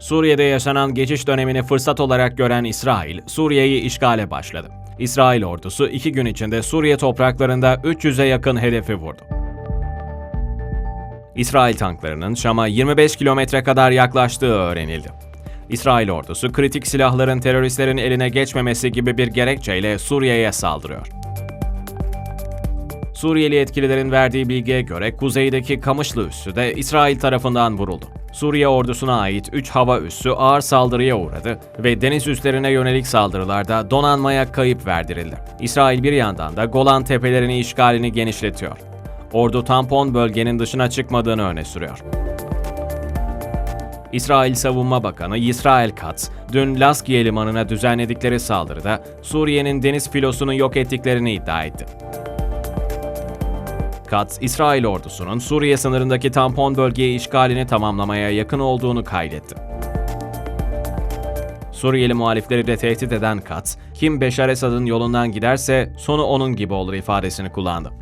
Suriye'de yaşanan geçiş dönemini fırsat olarak gören İsrail, Suriye'yi işgale başladı. İsrail ordusu iki gün içinde Suriye topraklarında 300'e yakın hedefi vurdu. İsrail tanklarının Şam'a 25 kilometre kadar yaklaştığı öğrenildi. İsrail ordusu kritik silahların teröristlerin eline geçmemesi gibi bir gerekçeyle Suriye'ye saldırıyor. Suriyeli yetkililerin verdiği bilgiye göre kuzeydeki Kamışlı üssü de İsrail tarafından vuruldu. Suriye ordusuna ait 3 hava üssü ağır saldırıya uğradı ve deniz üslerine yönelik saldırılarda donanmaya kayıp verdirildi. İsrail bir yandan da Golan tepelerini işgalini genişletiyor. Ordu tampon bölgenin dışına çıkmadığını öne sürüyor. İsrail Savunma Bakanı Yisrael Katz, dün Laskiye limanına düzenledikleri saldırıda Suriye'nin deniz filosunu yok ettiklerini iddia etti. Katz, İsrail ordusunun Suriye sınırındaki tampon bölgeyi işgalini tamamlamaya yakın olduğunu kaydetti. Suriyeli muhalifleri de tehdit eden Katz, kim Beşar Esad'ın yolundan giderse sonu onun gibi olur ifadesini kullandı.